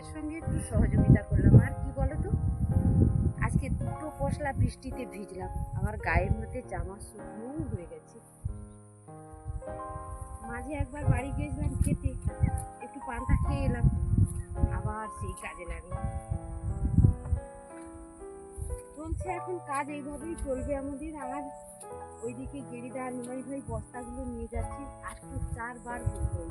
এদের সঙ্গে একটু সহযোগিতা করলাম। আর কি বলো তো আজকে দুটো পশলা বৃষ্টিতে ভিজলাম। আমার গায়ের মধ্যে জামা শুকনো হয়ে গেছে। মাঝে একবার বাড়ি গিয়েছিলাম খেতে। একটু পান্তা খেয়ে এলাম। আবার সেই কাজে লাগলাম চলছে এখন কাজ, এইভাবেই চলবে আমাদের। আর ওইদিকে গেরিদা নিমাই ভাই বস্তাগুলো নিয়ে যাচ্ছে। আজকে চারবার বলল।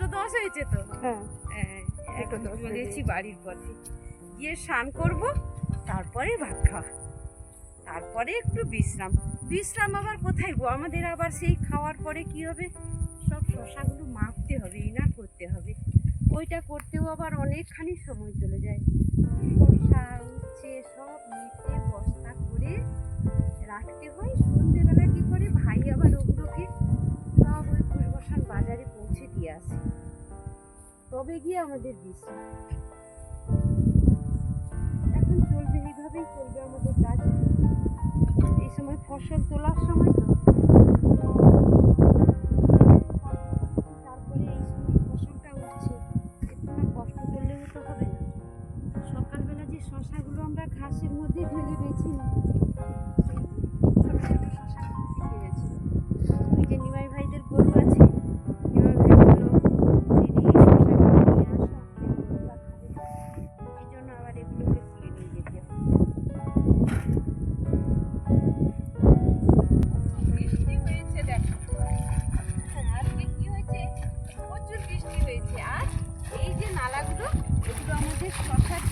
দুটো দশ হয়েছে তো? হ্যাঁ। হ্যাঁ, এখন দশ বাড়ির পথে। গিয়ে স্নান করব তারপরে ভাত খাওয়া। তারপরে একটু বিশ্রাম। বিশ্রাম আবার কোথায় গো? আমাদের আবার সেই খাওয়ার পরে কি হবে? সব শশাগুলো মাপতে হবে ইনার করতে হবে। ওইটা করতেও আবার অনেকখানি সময় চলে যায়। শসা উচ্ছে সব নিতে বস্তা করে রাখতে হয় আসে তবে গিয়ে আমাদের বিশ্রাম। এখন চলবে, এইভাবেই চলবে আমাদের কাজ। এই সময় ফসল তোলার সময় তো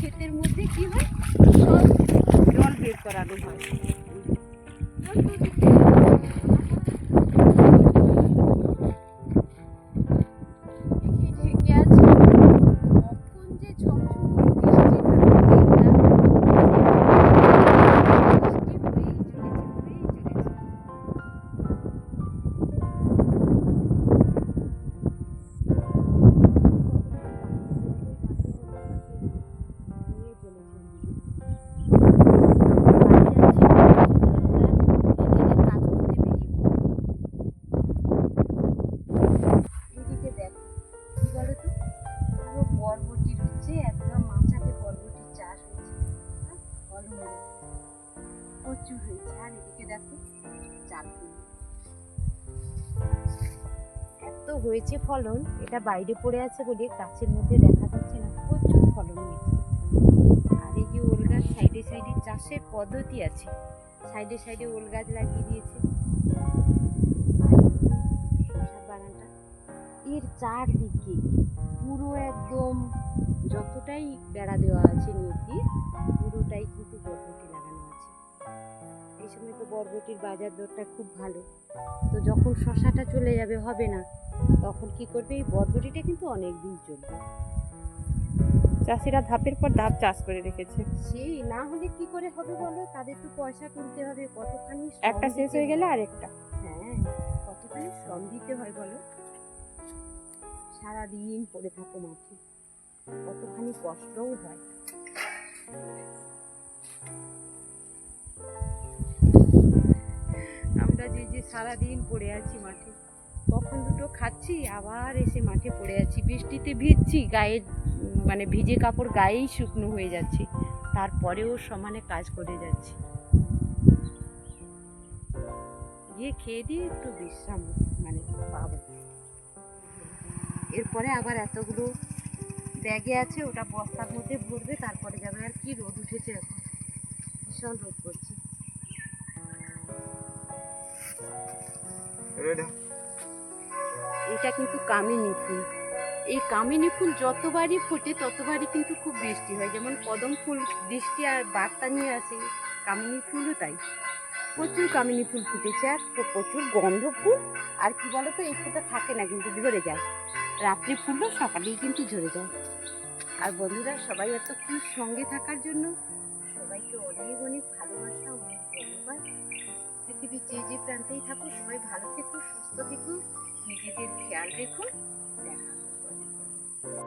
ক্ষেতের মধ্যে কি হয়? সব জল বের করানো হয়। হয়েছে ফলন, এটা বাইরে পড়ে আছে বলে গাছের মধ্যে দেখা যাচ্ছে না, প্রচুর ফলন হয়েছে। আর এই যে ওল গাছ, সাইডে সাইডে চাষের পদ্ধতি আছে। সাইডে সাইডে ওল গাছ লাগিয়ে দিয়েছে। এর চারদিকে পুরো একদম যতটাই বেড়া দেওয়া আছে নেট দিয়ে, পুরোটাই কিন্তু বরবটি লাগানো আছে। এই সময় তো বরবটির বাজার দরটা খুব ভালো। তো যখন শশাটা চলে যাবে, হবে না। তখন কি করবে? এই বরবটিটা কিন্তু অনেক দিন চলবে। চাষিরা ধাপের পর ধাপ চাষ করে রেখেছে। সেই না হলে কি করে হবে বলো? তাদের তো পয়সা তুলতে হবে কতখানি একটা শেষ হয়ে গেলে। আরেকটা। হ্যাঁ কতখানি শ্রম দিতে হয় বলো? সারাদিন পড়ে থাকো মাঠে। কতখানি কষ্টও হয়। আমরা যে যে সারাদিন পড়ে আছি মাঠে। কখন দুটো খাচ্ছি, আবার এসে মাঠে পড়ে আছি। বৃষ্টিতে ভিজছি, গায়ে মানে ভিজে কাপড় গায়েই শুকনো হয়ে যাচ্ছে। তারপরেও সমানে কাজ করে যাচ্ছি। গিয়ে খেয়ে দিয়ে একটু বিশ্রাম মানে পাবো। এরপরে আবার এতগুলো ব্যাগে আছে, ওটা বস্তার মধ্যে ভরবে, তারপরে যাবে। আর কি রোদ উঠেছে এখন? ভীষণ রোদ করছে এটা কিন্তু কামিনী ফুল। এই কামিনী ফুল যতবারই ফোটে, ততবারই কিন্তু খুব বৃষ্টি হয়। যেমন কদম ফুল বৃষ্টি আর বার্তা নিয়ে আসে, কামিনী ফুলও তাই। প্রচুর কামিনী ফুল ফুটেছে আর প্র- প্রচুর গন্ধ ফুল। আর কি বলতো, এই ফুলটা থাকে না কিন্তু ঝরে যায়। রাত্রি ফুললো সকালেই কিন্তু ঝরে যায়। আর বন্ধুরা, সবাই এতক্ষণ সঙ্গে থাকার জন্য